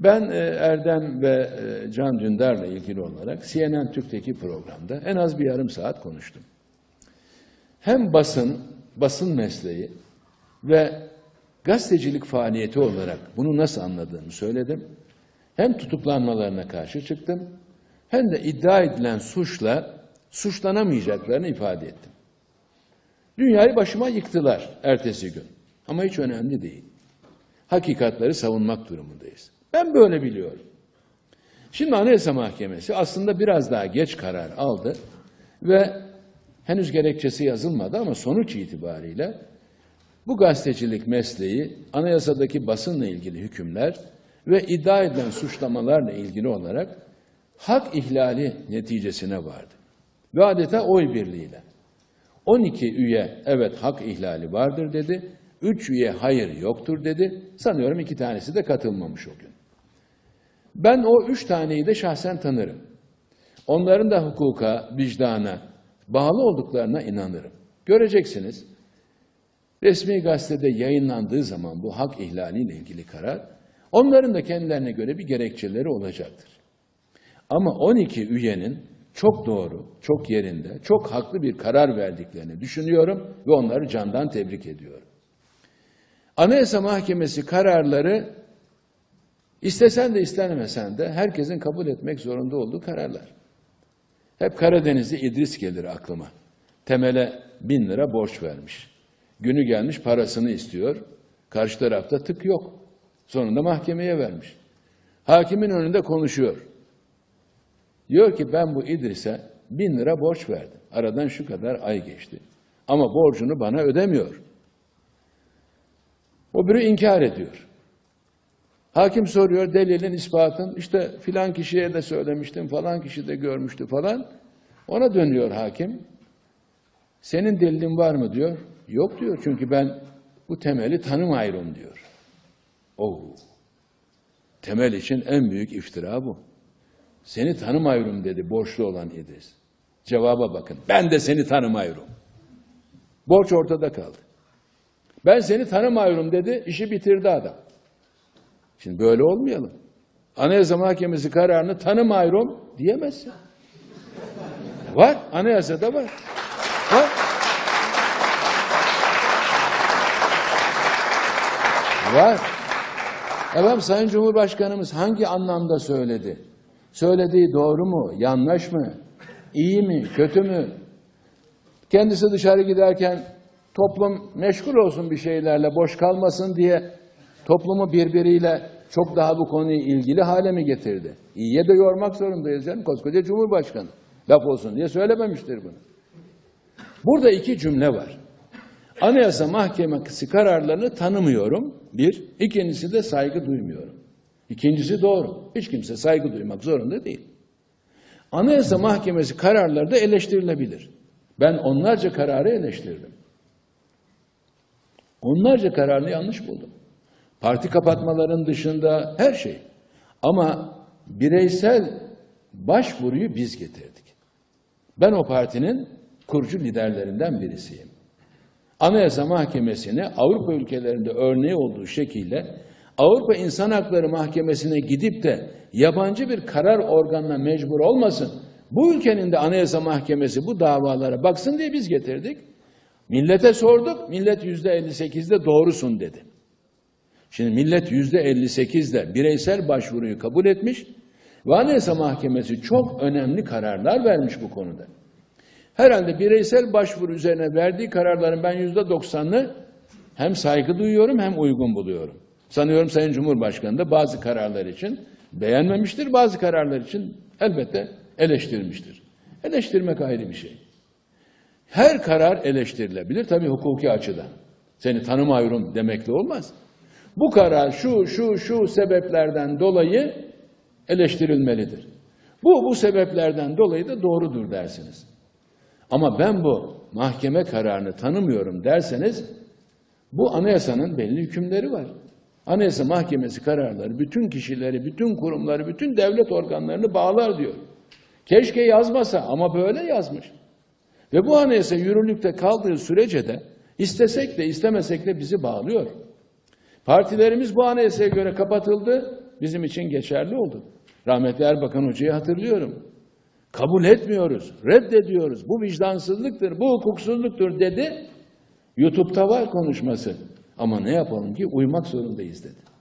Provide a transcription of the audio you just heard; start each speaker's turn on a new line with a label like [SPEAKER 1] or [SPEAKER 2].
[SPEAKER 1] Ben e, Erdem ve e, Can Dündar'la ilgili olarak CNN Türk'teki programda en az bir yarım saat konuştum. Hem basın, basın mesleği ve gazetecilik faaliyeti olarak bunu nasıl anladığımı söyledim. Hem tutuklanmalarına karşı çıktım, hem de iddia edilen suçla suçlanamayacaklarını ifade ettim. Dünyayı başıma yıktılar ertesi gün. Ama hiç önemli değil. Hakikatleri savunmak durumundayız. Ben böyle biliyorum. Şimdi Anayasa Mahkemesi aslında biraz daha geç karar aldı ve henüz gerekçesi yazılmadı ama sonuç itibariyle bu gazetecilik mesleği anayasadaki basınla ilgili hükümler ve iddia edilen suçlamalarla ilgili olarak hak ihlali neticesine vardı. Ve adeta oy birliğiyle. 12 üye evet hak ihlali vardır dedi. 3 üye hayır yoktur dedi. Sanıyorum iki tanesi de katılmamış o gün. Ben o üç taneyi de şahsen tanırım. Onların da hukuka, vicdana bağlı olduklarına inanırım. Göreceksiniz. Resmi gazetede yayınlandığı zaman bu hak ihlaliyle ilgili karar, onların da kendilerine göre bir gerekçeleri olacaktır. Ama 12 üyenin çok doğru, çok yerinde, çok haklı bir karar verdiklerini düşünüyorum ve onları candan tebrik ediyorum. Anayasa Mahkemesi kararları istesen de istenemesen de herkesin kabul etmek zorunda olduğu kararlar. Hep Karadenizli İdris gelir aklıma. Temele bin lira borç vermiş. Günü gelmiş parasını istiyor. Karşı tarafta tık yok. Sonunda mahkemeye vermiş. Hakimin önünde konuşuyor. Diyor ki ben bu İdris'e bin lira borç verdim. Aradan şu kadar ay geçti. Ama borcunu bana ödemiyor. O biri inkar ediyor. Hakim soruyor delilin ispatın işte filan kişiye de söylemiştim falan kişi de görmüştü falan. Ona dönüyor hakim. Senin delilin var mı diyor. Yok diyor çünkü ben bu temeli tanımayırım diyor. Oo. Temel için en büyük iftira bu. Seni tanımayırım dedi borçlu olan İdris. Cevaba bakın. Ben de seni tanımayırım. Borç ortada kaldı. Ben seni tanımıyorum dedi, işi bitirdi adam. Şimdi böyle olmayalım. Anayasa Mahkemesi kararını tanımıyorum diyemezsin. Var, anayasada var. Var. Var. Efendim Sayın Cumhurbaşkanımız hangi anlamda söyledi? Söylediği doğru mu, yanlış mı, iyi mi, kötü mü? Kendisi dışarı giderken toplum meşgul olsun bir şeylerle, boş kalmasın diye toplumu birbiriyle çok daha bu konuyu ilgili hale mi getirdi? İyiye de yormak zorundayız canım. Koskoca Cumhurbaşkanı. Laf olsun diye söylememiştir bunu. Burada iki cümle var. Anayasa Mahkemesi kararlarını tanımıyorum. Bir. İkincisi de saygı duymuyorum. İkincisi doğru. Hiç kimse saygı duymak zorunda değil. Anayasa Mahkemesi kararları da eleştirilebilir. Ben onlarca kararı eleştirdim. Onlarca kararını yanlış buldum. Parti kapatmaların dışında her şey. Ama bireysel başvuruyu biz getirdik. Ben o partinin kurucu liderlerinden birisiyim. Anayasa Mahkemesi'ne Avrupa ülkelerinde örneği olduğu şekilde Avrupa İnsan Hakları Mahkemesi'ne gidip de yabancı bir karar organına mecbur olmasın. Bu ülkenin de Anayasa Mahkemesi bu davalara baksın diye biz getirdik. Millete sorduk, millet yüzde 58'de doğrusun dedi. Şimdi millet yüzde 58'de bireysel başvuruyu kabul etmiş ve Anayasa Mahkemesi çok önemli kararlar vermiş bu konuda. Herhalde bireysel başvuru üzerine verdiği kararların ben yüzde 90'ını hem saygı duyuyorum hem uygun buluyorum. Sanıyorum Sayın Cumhurbaşkanı da bazı kararlar için beğenmemiştir, bazı kararlar için elbette eleştirmiştir. Eleştirmek ayrı bir şey. Her karar eleştirilebilir tabii hukuki açıdan. Seni tanımıyorum demekle olmaz. Bu karar şu şu şu sebeplerden dolayı eleştirilmelidir. Bu bu sebeplerden dolayı da doğrudur dersiniz. Ama ben bu mahkeme kararını tanımıyorum derseniz bu anayasanın belli hükümleri var. Anayasa Mahkemesi kararları bütün kişileri, bütün kurumları, bütün devlet organlarını bağlar diyor. Keşke yazmasa ama böyle yazmış. Ve bu anayasa yürürlükte kaldığı sürece de istesek de istemesek de bizi bağlıyor. Partilerimiz bu anayasaya göre kapatıldı. bizim için geçerli oldu. Rahmetli Erbakan Hoca'yı hatırlıyorum. Kabul etmiyoruz, reddediyoruz. Bu vicdansızlıktır, bu hukuksuzluktur dedi. YouTube'da var konuşması. Ama ne yapalım ki uymak zorundayız dedi.